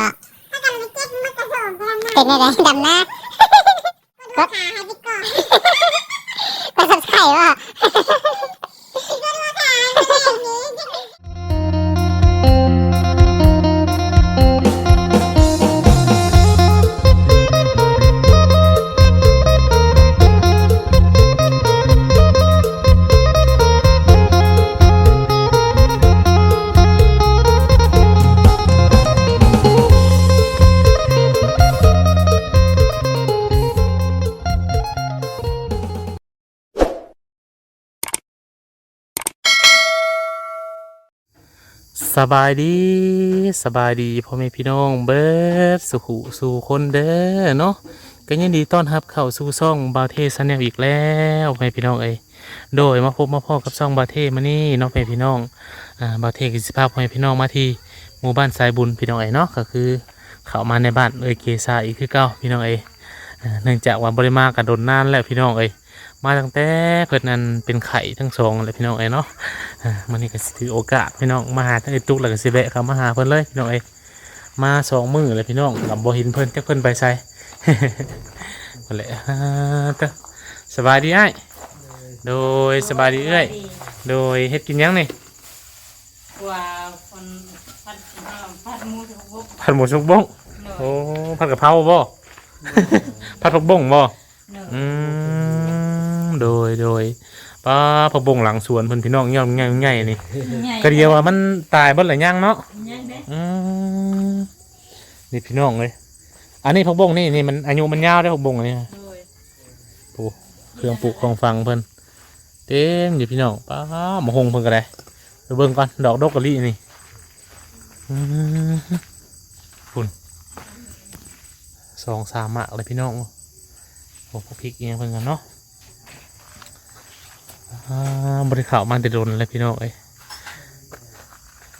บ่ถ้ากันไม่เจ็บมันกระโดดไปทำหน้าเป็นอะไรดำหน้าก็ขาให้ไปก่อนไปสับไข่ว่ะ สบายดีสบายดีพ่อแม่พี่น้องเบิดสุขุสู่คนเด้อเนาะก็ยินดีต้อนรับเข้าสู่ช่องบาเทสแนลอีกแล้วพ่อแม่พี่น้องเอ้ยโดยมาพบมาพ่อกับช่องบาเทมานี่เนาะพ่อแม่พี่น้องอ่าบาเทกิสิภาพพ่อแม่พี่น้องมาที่หมู่บ้านสายบุญพี่น้องเอ้ยเนาะก็คือเข้ามาในบ้านเอ้ยเกซาอีกคือเก่าพี่น้องเอ้ยเนื่องจากว่าบริมากันโดนนานแล้วพี่น้องเอ้ย มาตั้งแต่เพิ่นนั้นเป็นไข่ทั้งสองเลยพี่น้องเอ้ยเนาะอ่ามันนี่ก็สิถือโอกาสพี่น้องมาหาทั้งไอ้ตุกแล้วก็สิแวะเขามาหาเพิ่นเลยพี่น้องเอ้ยมาสองมือเลยพี่น้องกับบ่เห็นเพิ่นจักเพิ่นไปใส่นั่นแหละอ่าเด้อสบายดีอ้ายโดยสบายดีเอ้ยโดยเฮ็ดกินหยังนี่ว่าคนพัดพัดหมูถึงพวกผัดหมูสุกบงเนอะโอ้ผัดกะเพราบ่ผัดผักบงบ่เนอะอืม โดยโดยป้าผักบงหลังสวนเพิ่นพี่น้องย่อมใหญ่ๆนี่ใหญ่ก็เดียวว่ามันตายเบิดหลายอย่างเนาะใหญ่เด้อืมนี่พี่น้องเลยอันนี้ผักบงนี่นี่มันอายุมันยาวได้ผักบงอันนี้โดยเครื่องปลูกของฟังเพิ่นเต็มอยู่พี่น้องป้าหมะฮงเพิ่นก็ได้ไปเบิ่งก่อนดอกดอกกะลี่นี่อืมคุณสองสามหมากเลยพี่น้องโอ้พวกพริกเองเพิ่นกันเนาะอ่า บริข่าวมาแต่โดนเลยพี่น้องเอ้ย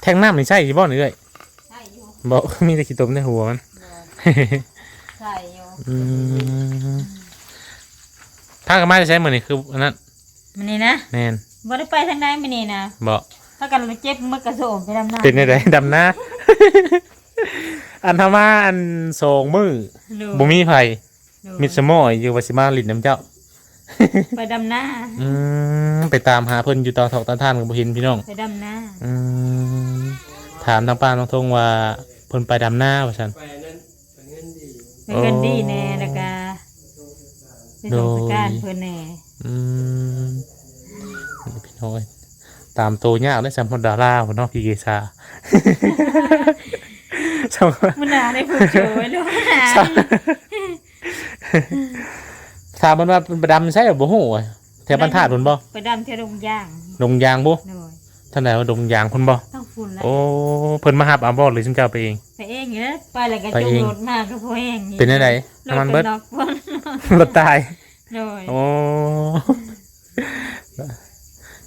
แทงน้ำนี่ใช่ยี่บ่เนื้อยใช่อยู่บอกมีแต่ขี้ตมในหัวมันใช่อยู่อืมถ้ากันมาจะใช้เหมือนนี่คืออันนั้นมันนี่นะแมนบ่ได้ไปทางใดมันนี่นะบอกถ้ากันเราเจ็บมันกระโสมไปดำน้ำเป็นอะไรดำหน้าอันทำมาอันสองมือโดยบ่มีไผโดยมิดสมอยอยู่วาสิมาลินน้ำเจ้า ไปดำน้า อืมไปตามหาเพิ่นอยู่ตอนถอกตอนท่านกับบ่เห็นพี่น้อง ไปดำน้า อืมถามทางป้าน้องทงว่าเพิ่นไปดำหน้าว่าซั่นเป็นเงินดีแน่แล้วก็ไปส่งสการเพิ่นแน่อืมนี่พี่น้องเอ้ยตามตัวยากได้สัมพดาราพุ่นเนาะพี่เกษาสมมันน่าได้ผูกโจไว้ด้วยนะ ถามมันว่าเป็นประดำใช่หรือบ่ฮู้อะแถวบ้านธาตุพุ่นบ่ไปดำเที่ยวดงย่างดงยางบ่โดยท่านใดว่าดงยางพุ่นบ่ต้องฝุ่นแล้วโอ้เพิ่นมาหับเอาบ่หรือซึ่งเจ้าไปเอง ไปเองเหรอไปแล้วก็ไปจเองมรถมาก็พอเองเป็นจังไดรถน้ำมันเบิดนอกพ่นรถตาย โดยโอ้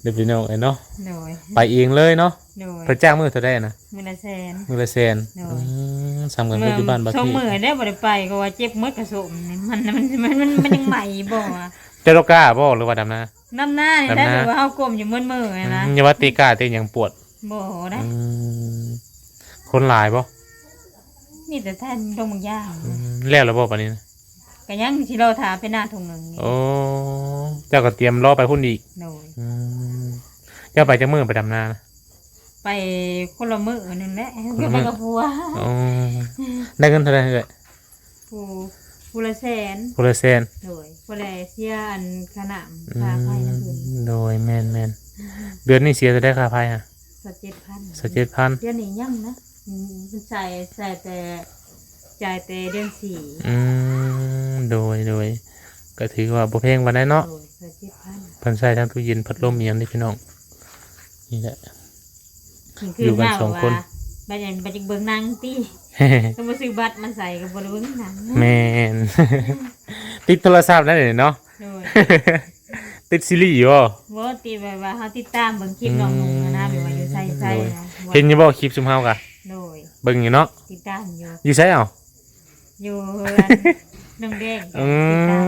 เดี๋ยวพี่น้องเอ้ยเนาะโดยไปเองเลยเนาะโดยเพิ่นจ้างมื้อเท่าใดนะมือละแสน มื้อละแสนโอ้ยอืมซ้ำกันกับอยู่บ้านบัดสองนี้มือได้บ่ได้ไปก็ว่าเจ็บมือกระสมนี่มันมันมันมันมันยังใหม่บ่อะเจ้าโลกล้าบ่หรือว่าดำนาน้ำหน้านี่น้ำหได้น้าแบบว่าเฮากลมอยู่มือมือๆนะอืมอย่าว่าตีกล้าตีหยังปวดบ่ได้อืมคนหลายบ่มีแต่ท่านดงบางอย่างอืมแล้วแล้วบ่ปานนี้นะ ก็ยังสิรอถาไปหน้าทุ่งหนึงนี่โอ้เจ้าก็เตรียมรอไปพุ่นอีกโดยอืมเจ้าไปจังมือไปดำนานะไปคนละมื้อหนึงแหละคนละไปมื้อกับผัวอ๋อได้เงินเท่าไหร่เอ่ยผู้ผู้ละแสนคนละแสนโดยผู้ละเสียอันขนามอืค่าไฟมนั่นเพิ่นโดยแมนแมนเดือนนี้เสียจะได้ค่าไฟฮะสัก7,000 สักเจ็ดพันเดือนนี้ยังนะอืมมันใส่ใส่แต่ จ่ายแต่เดือนสี่อืมโดยโดยก็ถือว่าบ่แพงวันได้เนาะโดยเจ็ดเจ็ดพันเพิ่นใช้ทั้งตู้เย็นพัดลมเมียงนี่พี่น้องนี่แหละถึงอยู่กันมาสองคนว่าบัดนี้บัดนี้เบิ่งหนังติก็มาซื้อบัตรมาใส่ก็บ่ได้เบิ่งหนังแมนติดโทรศัพท์แล้วเนี่ยเนาะ โดย ติดซีรีส์อยู่บ่บ่ติดแบบว่าเฮาติดตามเบิ่งคลิปน้องนุ่งอะนะแบบว่าอยู่ใส่ใส่นะเห็นอยู่บ่คลิปซุมเฮากะโดยเบิ่งอยู่เนาะติดตามอยู่อยู่ไสเอ้า อยู่อันน้องแดงก็อืติดตาม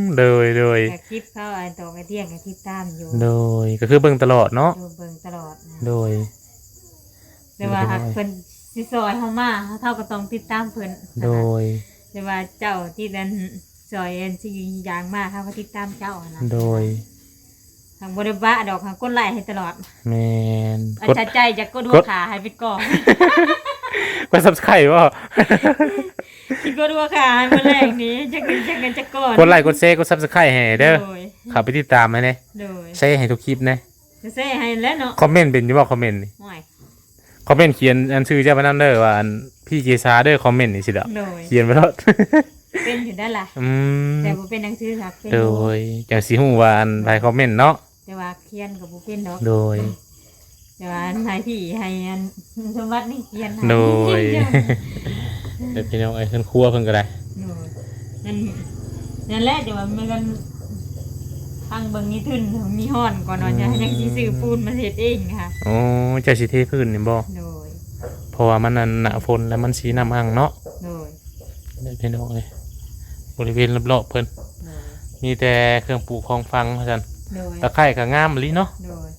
มโดยโดยแต่คลิปเขาอันต่อไปเที่ยงก็ติดตามอยู่โดยก็คือเบิ่งตลอดเนาะดูเบิ่งตลอดนะโดย แต่ว่าหากเพิ่นสิสิซอยเฮามาเท่าก็ต้องติดตามเพิ่นโดย แต่ว่าเจ้าที่ดันซอยอันสิอย่างมากเขาก็ติดตามเจ้าอะนะโดยทางบริบะดอกทางก้นไหลให้ตลอดแมนอากดจารย์ใจจะกดหักวดขาให้ไปก่อนกด subscribe บ่สิ กดหัวขาให้มาแรกนี้จะกินจะกันจะก่อนกดไลค์กดแชร์กด subscribe ให้เด้อโดยเขับไปติดตามให้เด้โดยแชร์ให้ทุกคลิปนะจะเซ่ให้แล้วเนาะคอมเมนต์เป็นอยู่บ่คอมเมนต์นี่ห่วยคอมเมนต์เขียนอันชื่อเจ้าพนันเด้อว่าอันพี่เกษาเด้อคอมเมนต์นี่สิเด้อโดยเขียนไว้แล้วเป็นอยู่ได้ล่ะอืมแต่บ่เป็นหนังสือครับเป็นโดยจังสิฮู้ว่าอันไปคอมเมนต์เนาะแต่ว่าเขียนกับบ่เป็นดอกโดย แต่ว่าอันให้พี่ให้อันสมบัตินี่เขียนให้โดยเดี๋ยวพี่น้องไอ้ขึ้นครัวเพิ่นก็ได้ โดยนั่นนั่นแหละแต่ว่ามันกันทางเบิ่งนี่ทึนมีฮ้อนก่อนเนาะจะยังสิซื้อปูนมาเฮ็ดเองค่ะ โอ้เจ้าสิเทพื้นนี่บ่โดย เพราะว่ามันนั่นหน้าฝนแล้วมันสีน้ำหังเนาะโดยเดี๋ยวพี่น้องเอ้ยบริเวณรอบๆเพิ่นโดยมีแต่เครื่องปลูกของฟังเท่านั้นโดยตะไคร้ก็งามอีหลีเนาะโดย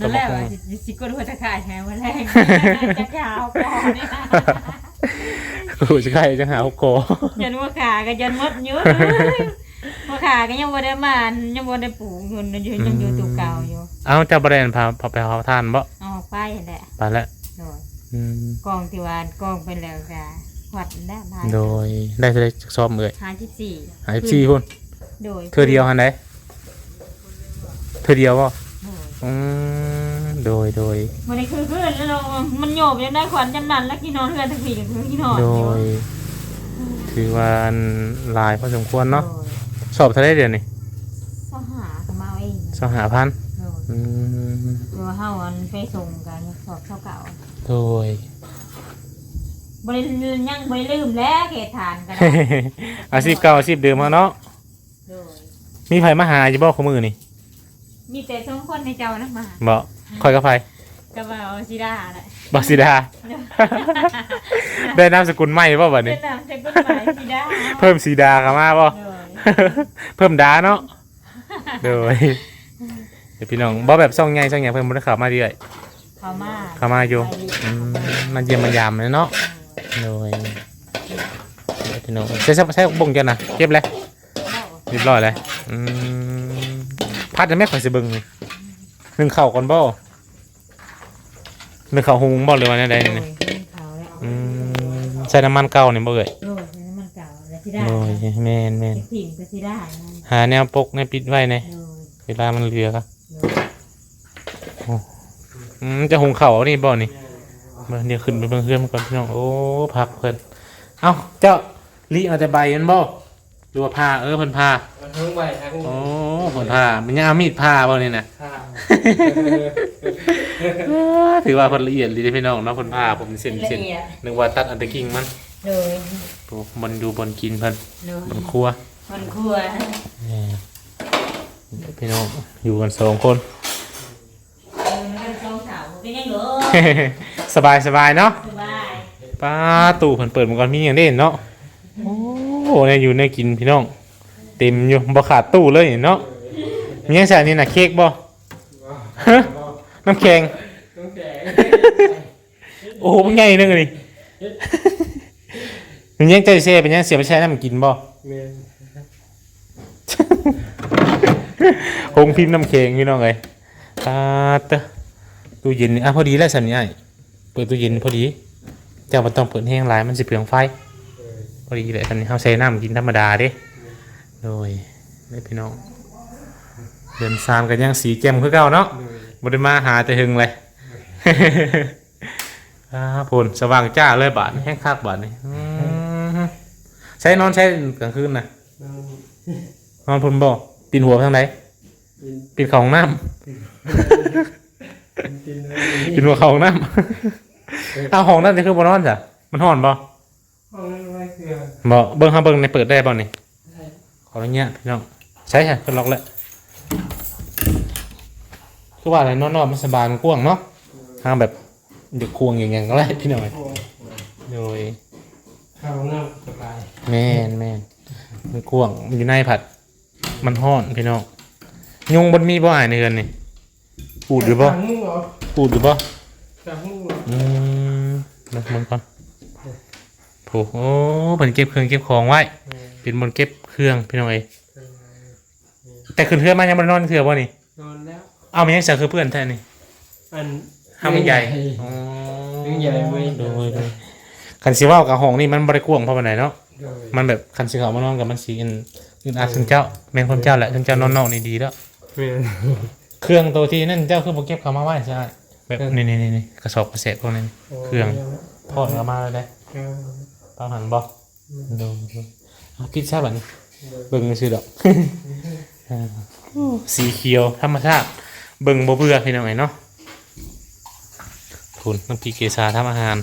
นั่นแหละว่าสิสิกดหัวจะขายแฮวแรงจะขาวก่อนเนี่ยกูจะไข่จังหาโอโกยันว่าขาก็ยันหมดเยอะว่าขาก็ยังบ่ได้มายังบ่ได้ปลูกเงินอยู่ยังอยู่ตัวเก่าอยู่เอาเจ้าบริเวณพาพาไปเผาทานบ่เอาออกไปแหละไปแล้วโดยอืมกองที่ว่ากองไปแล้วก็วัดได้พายโดยได้จะได้จักซอบเอ่ยหาที่สี่หายซี่พุ่นโดยเธอเดียวหันไดเธอเดียวบ่โดย อืมโดยโดย มันนี่คือขึ้นแล้วเรามันโยบยังได้ขวัญจำนันแล้วกี่นอนเพื่อนทั้งปีกับกี่นอนโดอยู่ยถือว่าอันหลายพอสมควรเนาะโดยสอบเท่าได้เดือนนี่สหาก็มาเอาเองสองหาพันโดยอืมตัวเฮาอันไปส่งกันสอบเท่าเก่าโดยบริยังบริลืมแล้วเกตฐานกันอาชีพเก่าอาชีพเดิมเขาเนาะโดยมีไผมาหาอยู่บ่ขมือนี่ มีแต่สองคนในเจ้านะมาบ่คอยกับไผกับเอาซิดาแหละบ่สิดา ได้นามสกุลใหม่บ่บัดเป็นี้นนามสกุลหมายซิดาเพิ่มสีดาเข้ามาบ่โดยเพิ่มดาเนาะโดยเดี๋ยวพี่น้องบ่แบบซ่องใหญ่ซ่องใหญ่เพิ่นบ่ได้เข้ามาเรื่อยเขามาเข้ามาอยู่อืมมันเยี่ยมมันยามเลยเนาะโดยเดี๋ยวพี่น้องใช้ใช้ใช้บ่งจังนะเก็บเลยเรียบร้อยเลยอืม พัดจะไม่ค่อยสิเบิ่งนี่นึ่งข้าวก่อนบ่นึ่งข้าวหุงบ่หรือว่าแนวใดโดยนี่เขาแล้วอืมใส่น้ำมันเก่านี่บ่เอ่ยโดยนั่นมันเก่าแล้วซิดาโดยแม่นแม่นถิ่นก็ซิดานั่นหาแนวปกในปิดไว้ในโดยเวลามันเหลือครับโดยอืมจะหุงข้าวเอานี่บ่นี่เบิ่งเดี๋ยวขึ้นไปเบิ่งเพื่อนมันก่อนพี่น้องโอ้พักเพิ่นเอ้าเจ้าลิเอาแต่ใบมันบ่หรือว่าผ้าเออเพิ่นผ้าทั้งใบทั้งโอ้ เพิ่นผ้ามันยังเอามีดผ้าบ่นี่นะ ข้าวถือว่าเพิ่นละเอียดดีเด้อพี่น้องเนาะเพิ่นผ้าผมเส้นละเส้นเอียด นึกว่าตัดอันตะกิ่งมันโดยโอ้บนอยู่บนกินเพิ่นโดยบนครัวมันครัวแหม่พี่น้องอยู่กันสองคน เออมันก็สองสาวเป็นยังเหรอสบายสบายเนาะสบายป้าตู้เพิ่นเปิดมาก่อนมีอย่างเด่นเนาะโอ้โหเนี่ยอยู่ในกินพี่น้อง เต็มอยู่บ่ขาดตู้เลยเนาะ มีหยังใส่นี่น่ะเค้กบ่ฮะน้ำแข็งต้องแก่โอ้โหมันใหญ่นึงเลยมันยังใจเซ่เป็นยังเสียไปใช้น้ำกินบ่เมนคงพิมพ์น้ำแข็งพี่น้องเอ้ยตาเตะตู้เย็นนี่อะพอดีแล้วสันนี่ไอ้เปิดตู้เย็นพอดีเจ้าบ่ต้องเปิดแห้งหลายมันสิเปลืองไฟ พอดีเลยสันนี่เฮาใช้น้ำกินธรรมดาเด้โดยได้พี่น้อง เดือนสามกันยังสีแจ่มคือเก่าเนาะบ่ได้มาหาแต่หึงเลยอ่าผลสว่างจ้าเลยบาดนี้แห้งคักบาดนี่อืมใช้นอนใช้กลางคืนน่ะนอนพุ่นบ่ปีนหัวไปทางไหนปีนเขาห้องน้ำกินเลยปีนหัวเขาห้องน้ำเอาห้องน้ำจะคือบ่นอนจ้ะมันห่อนบ่ห้องนั้นไว้เกลือบ่เบิ่งหาเบิ่งในเปิดได้บ่นี่ขออนุญาตพี่น้องใช่ค่ะขึ้นล็อกแล้ว คือว่าอะไรนอนๆมันสบายมันกว้างเนาะทางแบบเด็กควงอย่างเงี้ยก็ได้พี่น้องโดยข้าวน้ำสบายแม่นแม่นมันกว้างมันอยู่ในผัด มันห่อนพี่น้องยุงบนมีบ่อายในเรือนนี่ปูดหรือบ่สั่งมุ้งเหรอปูดหรือบ่สั่งมุ้งเหรออืมนะมึงก่อนโอ้โหเพิ่นเก็บเครื่องเก็บของไว้เป็นบนเก็บเครื่องพี่น้องเอ้ย แต่ขึ้นเพื่อนมายังบ่ได้นอนเถื่อบ่นี่นอนแล้ว เอามันยังเสือคือเพื่อนแท้นี่อันห้ามันใหญ่อ๋อเรื่องใหญ่เว้ยโดยโดยคันสิเว้ากับห้องนี่มันบ่ได้กว้างเพราะปานใดเนาะโดยมันแบบคันสิเข้ามานอนกับมันสิอันอึดอัดถึงเจ้าแม่นคนเจ้าแหละถึงเจ้านอนนอกนี่ดีแล้วแม่นเครื่องตัวที่นั่นเจ้าคือบ่เก็บเข้ามาไว้ใช่แบบนี่ๆๆๆกระสอบกระเสอบพวกนี้เครื่อง ทอดเข้ามาแล้วได้เออตามหันบ่ดูดูเอากินซะบัดนี้เบิ่งซื่อดอกอ่า สีเขียวธรรมชาติเบิ่งบ่เบื่อพี่น้องไอ้เนาะคุณน้ำพริกเกษาทำอาหาร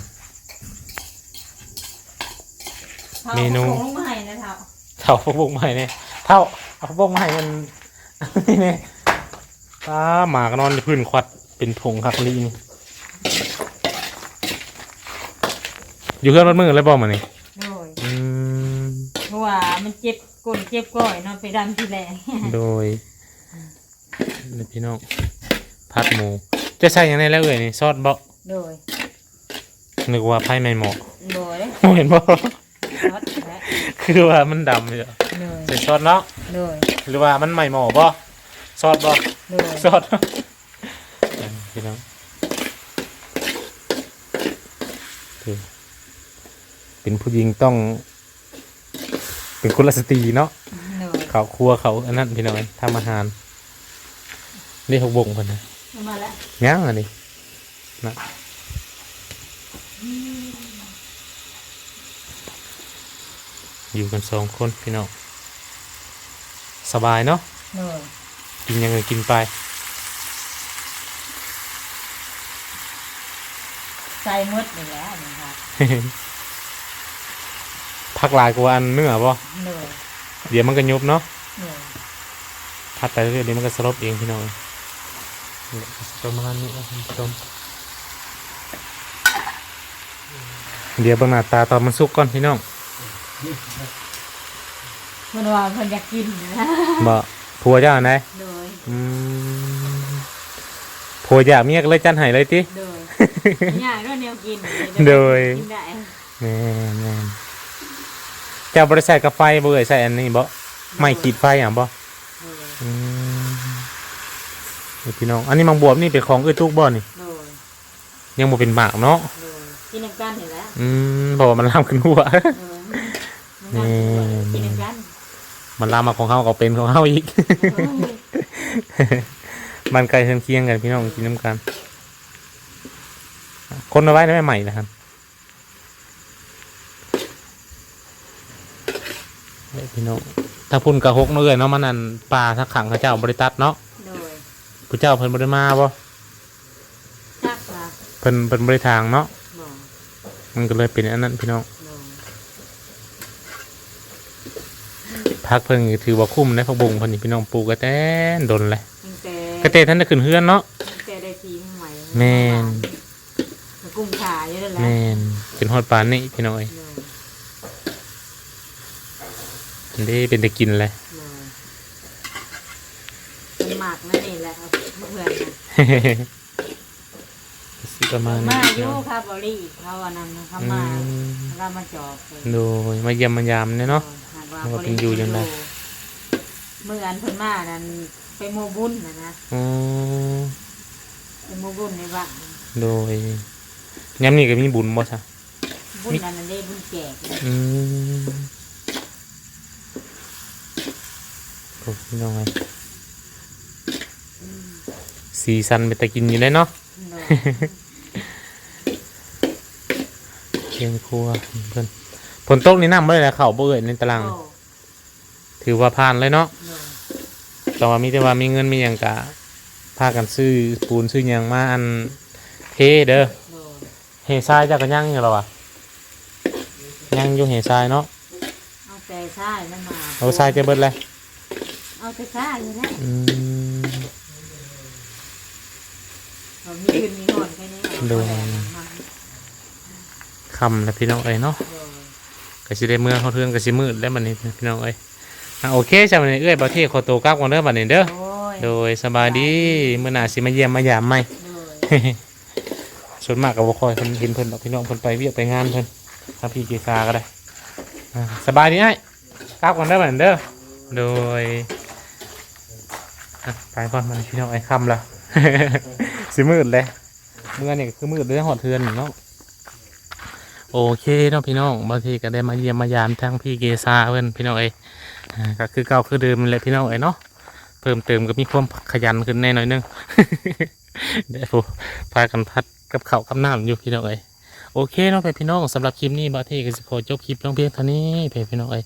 เมนูอาของลงมาให้นะเท่าเท่าพวกบกใหม่เนี่ยเท่าเอาพวกบกใหม่มันนี่เนี่ยตาหมากนอนในพื้นควัดเป็นผงคักลีนี่อยู่เพื่อนรถมือเลยบอกมานี่ เจ็บก้นเจ็บก้อยเนอนไปดำทีแรกโดยนี่พี่น้องผัดหมู จะใส่หยังไงแล้วเอ่ยนี่ซอสเบาโดยนึกว่าไพ่ไม่เหมาะโดยเห็นบ่รถและคือว่ามันดำเลยอะโดยใส่ซอสเนาะโดยหรือว่ามันไม่เหมาะบ่ซอสบ่โดยซอสอะพี่น้องคือเป็นผู้หญิงต้อง เป็นกุลสตรีเนาะโดยเขาครัวเขาอันนั้นพี่น้องทำอาหารนี่หกบงคนนะเอามาแล้วย่างอันนี้นะอยู่กันสองคนพี่น้องสบายเนาะโดยกินยังไงกินไป ใส่หมดนี่แหละนี่ค่ะ พักหลายกว่าอันเนื้อป่ะโดยเดี๋ยวมันก็ยุบเนาะโดยพัดไปเรื่อยๆเดี๋ยวมันก็สลบเองพี่น้องประมาณนี้นะคุณผู้ชมเดี๋ยวเบางหน้าตาตอนมันสุกก่อนพี่น้องเพิ่นว่าเพิ่นอยากกินนะบ่ผัวเจ้าอันไหนโดยอืมผัวอยากเมียก็เลยจันให้เลยติ โดยง่ายด้วยแนวกินโดย กินได้ แม่นแม่นเจ้าบริษัทกับไฟบ่เอ่ยใส่อันนี้บ่ไม่ขีดไฟอะบ่โดยอืมนี่พี่น้อง อันนี้มังบวบนี่เป็นของเอ้ยตุกบ่นี่ โดยยังบ่เป็นหมากเนาะ โดยกินน้ำกันเห็นแล้วอืมเพราะว่ามันลามขึ้นหัว โดยน้ำกันกินน้ำกันมันลามมาของเขาก็เป็นของเขาอีกมันไกลเทียงเคียงกันพี่น้องกินน้ำกัน คนเอาไว้ได้ใหม่ๆนะครับเฮ้ย พี่น้องถ้าพุ่นกระหกเนาะเลยเนาะมันนั่นปลาทักขังเขาเจ้าบริตัดเนาะโดยผู้เจ้าเพิ่นบริมาบ่จักค่ะเพิ่นเพิ่นบริทางเนาะบอกมันก็เลยเป็นอันนั้นพี่น้องโดยพักเพิ่นก็ถือว่าคุ้มในพักบุงเพิ่นนี่พี่น้องปลูกกระแตนดนเลยตั้งแต่กระเตท่านได้ขึ้นเฮือนเนาะ ตั้งแต่ได้ทีใหม่แม่นมันกุ้งขาเยอะแล้วแม่นเป็นฮอดปานนี่พี่น้องเอ้ยโดย อั นนี้เป็นแต่กินเลยโดยเป็นหมากนั่นเองแหละครับเพื่อนนะสิประมาณนี้มาพี่อยู่น้องครับบริเขาอันนั้นนะเขาอืมามเรามาจอบเลยโดยมาเยี่ยมมายามเนี่ยเนาะหากว่าว่าบเป็รินอยู่จังใดเมื่ออันเพิ่นมานั้นไปโมบุญนะนะอ๋อไปโมบุญในบ้านโดยย้ำนี่ก็มีบุญบ่ซะบุญนั้นนะได้บุญแจกอืม โอ้พี่น้องเอ้ยสีสันเป็นตะกินอยู่ได้เนาะโดยเพียงครัวเพิ่นฝนตกนี่น้ำบ่ได้แล้วเข้าบ่เอ่ยในตารางโอ้ถือว่าผ่านเลยเนาะโดยแต่ว่ามีแต่ว่ามีเงินมีหยังกะพากันซื้อปูนซื้อหยังมาอันเทเด้อโดยเฮทรายเจ้าก็ยังอยู่หรอวะยังอยู่เฮทรายเนาะเอาแต่ใช่มันมาเอาทรายจะเบิดเลย เอาแต่ใช่อยู่นะอืม เรามีขึ้นมีหอนแค่นี้เอาโดยเอาแต่มาคำแล้วพี่น้องเอ้ยเนาะโดยก็สิได้เมื่อเขาเทืองก็สิมืดแล้วบัดนี้พี่น้องเอ้ยอะโอเคจ้ะบัดนี้เอ้ยบ่าวเทขอตัวกลับก่อนเด้อบัดนี้เด้อ โอ้ยโดยสบายดีมื้อหน้าสิมาเยี่ยมมายามใหม่โดยสส่วนมากก็บ่ค่อยเพิ่นเห็นเพิ่นดอกพี่น้องเพิ่นไปเวียกไปงานเพิ่นถ้าพี่เกษาก็ได้อ่าสบายดีไอ้กลับกันเด้อเหมือนเด้อ โดยอะ ไปก่อนมันพี่น้องไอ้คำละสิมืดเลยเมื่อนี่ก็คือมืดเลยหอดเทือนเนาะโอเคเนาะพี่น้องบางทีก็ได้มาเยี่ยมมายามทั้งพี่เกษาเพิ่อนพี่น้องเอ้ก็คือเก่าคือเดิมแหละพี่น้องเอ้เนาะเพิ่มเติมก็มีความขยันขึ้นแน่หน่อยนึงเดี๋ยวพากันพัดกับเขากับน้ำอยู่พี่น้องเอ้ โอเคเนาะไปพี่น้องสำหรับคลิปนี้บาเทก็จะขอจบคลิปลงเพียงเท่านี้ไปพี่น้องเอ้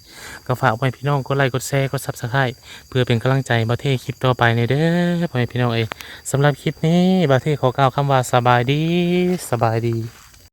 ก็ฝากไว้พี่น้องกดไลค์กดแชร์กดซับสไครต์เพื่อเป็นกำลังใจบาเทคลิปต่อไปในเด้อพ่อแม่พี่น้องเอ้สำหรับคลิปนี้บาเทขอกล่าวคำว่าสบายดีสบายดี